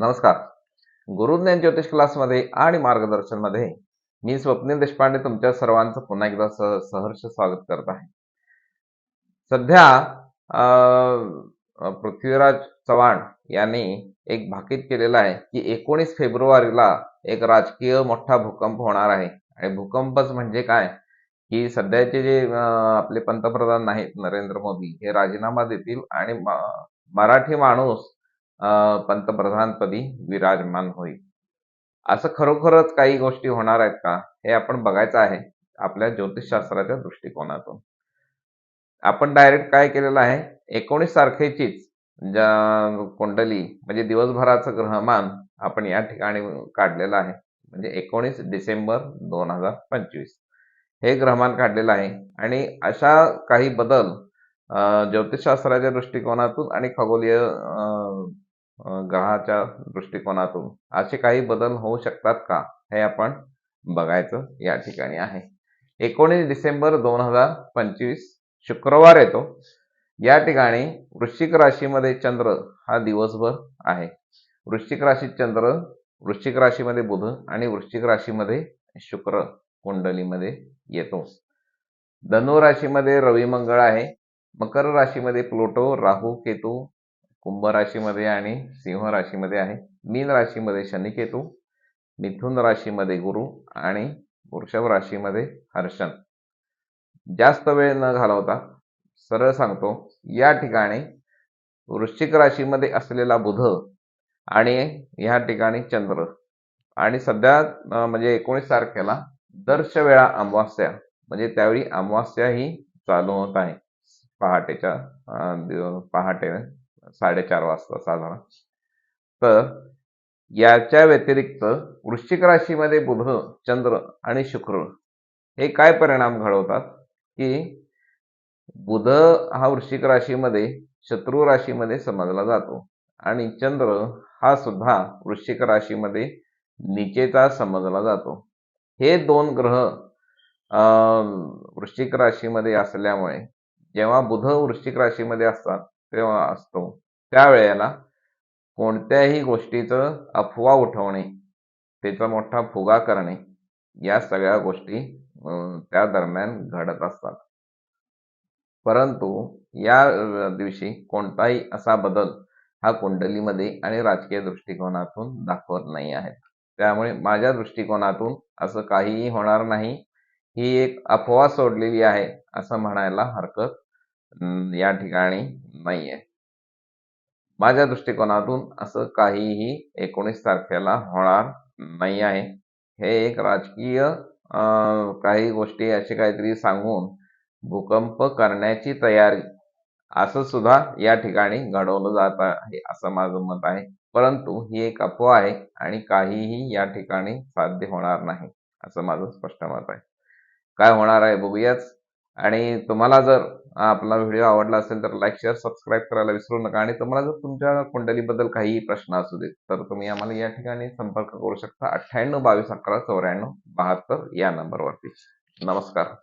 नमस्कार. गुरुज्ञान ज्योतिष क्लासमध्ये आणि मार्गदर्शनमध्ये मी स्वप्नील देशपांडे तुमच्या सर्वांचं पुन्हा एकदा सह सहर्ष स्वागत करत आहे. सध्या पृथ्वीराज चव्हाण यांनी एक भाकीत केलेलं आहे की एकोणीस फेब्रुवारीला एक राजकीय मोठा भूकंप होणार आहे. आणि भूकंपच म्हणजे काय? की सध्याचे जे आपले पंतप्रधान आहेत नरेंद्र मोदी हे राजीनामा देतील आणि मराठी माणूस पंतप्रधानपदी विराजमान होईल. असं खरोखरच काही गोष्टी होणार आहेत का? हे आपण बघायचं आहे आपल्या ज्योतिषशास्त्राच्या दृष्टिकोनातून. आपण डायरेक्ट काय केलेलं आहे? एकोणीस तारखेचीच कुंडली म्हणजे दिवसभराचं ग्रहमान आपण या ठिकाणी काढलेलं आहे. म्हणजे एकोणीस डिसेंबर दोन हजार पंचवीस. हे ग्रहमान काढलेलं आहे आणि अशा काही बदल ज्योतिषशास्त्राच्या दृष्टिकोनातून आणि खगोलीय ग्रहाच्या दृष्टिकोनातून असे काही बदल होऊ शकतात का? हे आपण बघायचं या ठिकाणी आहे. एकोणीस डिसेंबर दोन हजार पंचवीस शुक्रवार येतो. या ठिकाणी वृश्चिक राशीमध्ये चंद्र हा दिवसभर आहे. वृश्चिक राशीत चंद्र वृश्चिक राशीमध्ये बुध आणि वृश्चिक राशीमध्ये शुक्र कुंडलीमध्ये येतो. धनु राशीमध्ये रवी मंगळ आहे. मकर राशीमध्ये प्लुटो राहू केतू कुंभ राशीमध्ये आणि सिंह राशीमध्ये आहे. मीन राशीमध्ये शनिकेतू मिथुन राशीमध्ये गुरु आणि वृषभ राशीमध्ये हर्षण जास्त वेळ न घालवता सरळ सांगतो या ठिकाणी वृश्चिक राशीमध्ये असलेला बुध आणि या ठिकाणी चंद्र. आणि सध्या म्हणजे एकोणीस तारखेला दर्श वेळा अमावास्या. म्हणजे त्यावेळी अमावास्या ही चालू होत आहे. पहाटेच्या दिव- पहाटे साडेचार वाजता साधारण. तर याच्या व्यतिरिक्त वृश्चिक राशीमध्ये बुध चंद्र आणि शुक्र हे काय परिणाम घडवतात? की बुध हा वृश्चिक राशीमध्ये शत्रू राशीमध्ये समजला जातो आणि चंद्र हा सुद्धा वृश्चिक राशीमध्ये निचेचा समजला जातो. हे दोन ग्रह अं, वृश्चिक राशीमध्ये असल्यामुळे जेव्हा बुध वृश्चिक राशीमध्ये असतात तेव्हा असतो. त्यावेळेला कोणत्याही गोष्टीचं अफवा उठवणे त्याचा मोठा फुगा करणे या सगळ्या गोष्टी त्या दरम्यान घडत असतात. परंतु या दिवशी कोणताही असा बदल हा कुंडलीमध्ये आणि राजकीय दृष्टिकोनातून दाखवत नाही आहे. त्यामुळे माझ्या दृष्टिकोनातून असं काहीही होणार नाही. ही एक अफवा सोडलेली आहे असं म्हणायला हरकत या ठिकाणी नाहीये. माझ्या दृष्टिकोनातून असं काहीही एकोणीस तारखेला होणार नाही आहे. हे एक राजकीय अं, काही गोष्टी असे काहीतरी सांगून भूकंप करण्याची तयारी असं सुद्धा या ठिकाणी घडवलं जात आहे असं माझं मत आहे. परंतु ही एक अफवा आहे आणि काहीही या ठिकाणी साध्य होणार नाही असं माझं स्पष्ट मत आहे. काय होणार आहे बघूयाच. आणि तुम्हाला जर आपला व्हिडिओ आवडला असेल तर लाईक शेअर सबस्क्राईब करायला विसरू नका. आणि तुम्हाला जर तुमच्या कुंडलीबद्दल काहीही प्रश्न असू देत तर तुम्ही आम्हाला या ठिकाणी संपर्क करू शकता. अठ्ठ्याण्णव बावीस अकरा चौऱ्याण्णव बहात्तर या नंबरवरती नमस्कार.